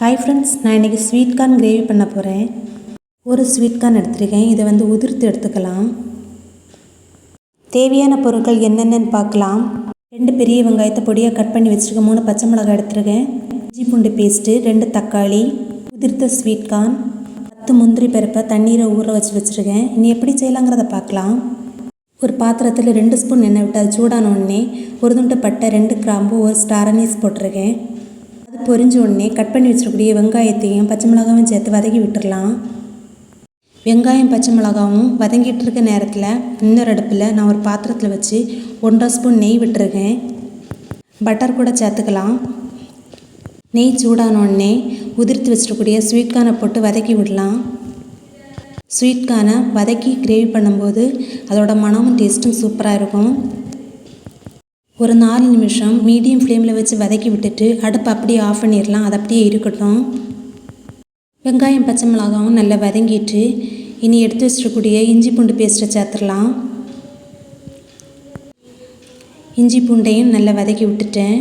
Hi friends நான் இன்றைக்கி sweet corn gravy பண்ண போகிறேன் ஒரு ஸ்வீட் கார்ன் எடுத்திருக்கேன். இதை வந்து உதிர்த்து எடுத்துக்கலாம். தேவையான பொருட்கள் என்னென்னு பார்க்கலாம். ரெண்டு பெரிய வெங்காயத்தை பொடியாக கட் பண்ணி வச்சுருக்கேன். மூணு பச்சை மிளகாய் எடுத்துருக்கேன். இஞ்சி பூண்டு பேஸ்ட்டு ரெண்டு தக்காளி உதிர்த்த ஸ்வீட் கார்ன் பத்து முந்திரி பருப்பை தண்ணீரை ஊற வச்சு வச்சுருக்கேன். இனி எப்படி செய்யலாங்கிறத பார்க்கலாம். ஒரு பாத்திரத்தில் ரெண்டு ஸ்பூன் எண்ணெய் விட்டு அது சூடான உடனே ஒரு துண்டு பட்டை ரெண்டு கிராம்பு ஒரு ஸ்டார் அனீஸ் போட்டிருக்கேன். அது பொரிஞ்ச உடனே கட் பண்ணி வச்சிருக்கக்கூடிய வெங்காயத்தையும் பச்சை மிளகாவும் சேர்த்து வதக்கி விட்டுடலாம் வெங்காயம் பச்சை மிளகாவும் வதங்கிட்டு இருக்க நேரத்தில் இன்னொரு அடுப்பில் நான் ஒரு பாத்திரத்தில் வச்சு ஒன்றரை ஸ்பூன் நெய் விட்டுருக்கேன். பட்டர் கூட சேர்த்துக்கலாம். நெய் சூடான உடனே உதிர்த்து வச்சிருக்கக்கூடிய ஸ்வீட்கானை போட்டு வதக்கி விடலாம். ஸ்வீட்கானை வதக்கி கிரேவி பண்ணும்போது அதோட மனமும் டேஸ்ட்டும் சூப்பராக இருக்கும். ஒரு நாலு நிமிஷம் மீடியம் ஃப்ளேமில் வச்சு வதக்கி விட்டுட்டு அடுப்பு அப்படியே ஆஃப் பண்ணிடலாம். அது அப்படியே இருக்கட்டும். வெங்காயம் பச்சை மிளகாவும் நல்லா வதங்கிட்டு இனி எடுத்து வச்சிடக்கூடிய இஞ்சி பூண்டு பேஸ்ட்டை சேர்த்துடலாம். இஞ்சி பூண்டையும் நல்லா வதக்கி விட்டுட்டேன்.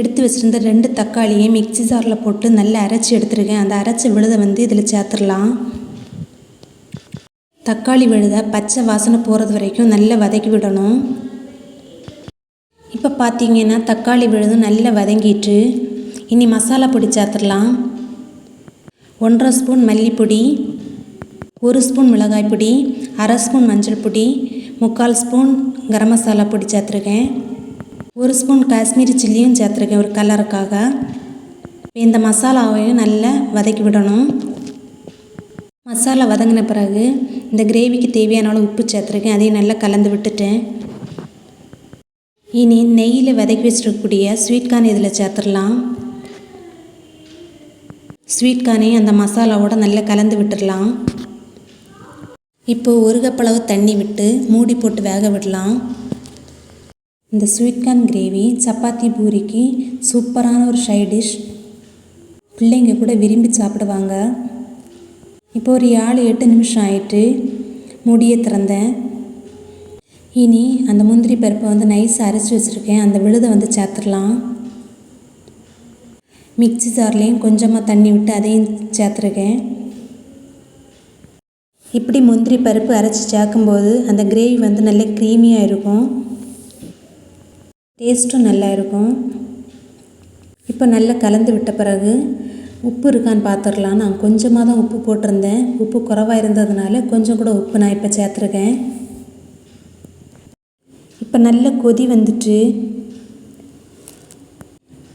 எடுத்து வச்சுருந்த ரெண்டு தக்காளியை மிக்ஸி ஜாரில் போட்டு நல்லா அரைச்சி எடுத்துருக்கேன். அந்த அரைச்ச விழுதை வந்து இதில் சேர்த்துடலாம். தக்காளி விழுத பச்சை வாசனை போகிறது வரைக்கும் நல்லா வதக்கி விடணும். இப்போ பார்த்தீங்கன்னா தக்காளி விழுதும் நல்லா வதங்கிட்டு இனி மசாலா பொடி சேர்த்துடலாம். ஒன்றரை ஸ்பூன் மல்லிப்பொடி ஒரு ஸ்பூன் மிளகாய் பொடி அரை ஸ்பூன் மஞ்சள் பொடி முக்கால் ஸ்பூன் கரம் மசாலா பொடி சேர்த்துருக்கேன். ஒரு ஸ்பூன் காஷ்மீரி சில்லியும் சேர்த்துருக்கேன் ஒரு கலருக்காக. இந்த மசாலாவையும் நல்லா வதக்கி விடணும். மசாலா வதங்கின பிறகு இந்த கிரேவிக்கு தேவையான அளவு உப்பு சேர்த்துருக்கேன். அதையும் நல்லா கலந்து விட்டுட்டேன். இனி நெய்யில் வதக்கி வச்சுருக்கக்கூடிய ஸ்வீட் கார்ன் இதில் சேர்த்துடலாம். ஸ்வீட் கார்னையும் அந்த மசாலாவோட நல்லா கலந்து விட்டுடலாம். இப்போ ஒரு கப்பளவு தண்ணி விட்டு மூடி போட்டு வேக விடலாம். இந்த ஸ்வீட் கார்ன் கிரேவி சப்பாத்தி பூரிக்கு சூப்பரான ஒரு சைட் டிஷ் பிள்ளைங்க கூட விரும்பி சாப்பிடுவாங்க. இப்போ ஒரு ஏழு எட்டு நிமிஷம் ஆயிட்டு மூடியை திறந்தேன். இனி அந்த முந்திரி பருப்பை வந்து நைஸ் அரைச்சி வச்சுருக்கேன். அந்த விழுதை வந்து சேர்த்துடலாம். மிக்ஸி ஜார்லேயும் கொஞ்சமாக தண்ணி விட்டு அதையும் சேர்த்துருக்கேன். இப்படி முந்திரி பருப்பு அரைச்சி சேர்க்கும்போது அந்த கிரேவி வந்து நல்ல க்ரீமியாக இருக்கும். டேஸ்ட்டும் நல்லா இருக்கும். இப்போ நல்லா கலந்து விட்ட பிறகு உப்பு இருக்கான்னு பார்த்துடலாம். நான் கொஞ்சமாக தான் உப்பு போட்டிருந்தேன். உப்பு குறவாக இருந்ததுனால கொஞ்சம் கூட உப்பு நான் இப்போ சேர்த்துருக்கேன். இப்போ நல்ல கொதி வந்துட்டு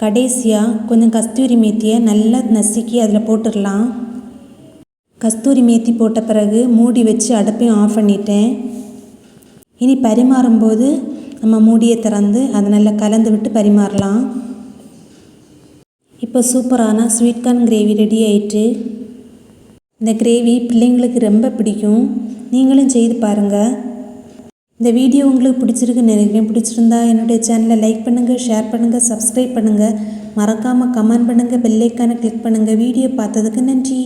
கடைசியாக கொஞ்சம் கஸ்தூரி மேத்தியை நல்லா நசுக்கி அதில் போட்டுடலாம். கஸ்தூரி மேத்தி போட்ட பிறகு மூடி வச்சு அடுப்பையும் ஆஃப் பண்ணிட்டேன். இனி பரிமாறும்போது நம்ம மூடியை திறந்து அதை நல்லா கலந்து விட்டு பரிமாறலாம். இப்போ சூப்பரான ஸ்வீட் கார்ன் கிரேவி ரெடி ஆயிட்டு இந்த கிரேவி பிள்ளைங்களுக்கு ரொம்ப பிடிக்கும். நீங்களும் செய்து பாருங்கள் இந்த வீடியோ உங்களுக்கு பிடிச்சிருக்கு நினைக்கிறேன் பிடிச்சிருந்தா என்னுடைய சேனலை லைக் பண்ணுங்கள் ஷேர் பண்ணுங்கள் சப்ஸ்கிரைப் பண்ணுங்கள் மறக்காமல் கமெண்ட் பண்ணுங்கள் பெல்லைக்கான கிளிக் பண்ணுங்கள் வீடியோ பார்த்ததுக்கு நன்றி.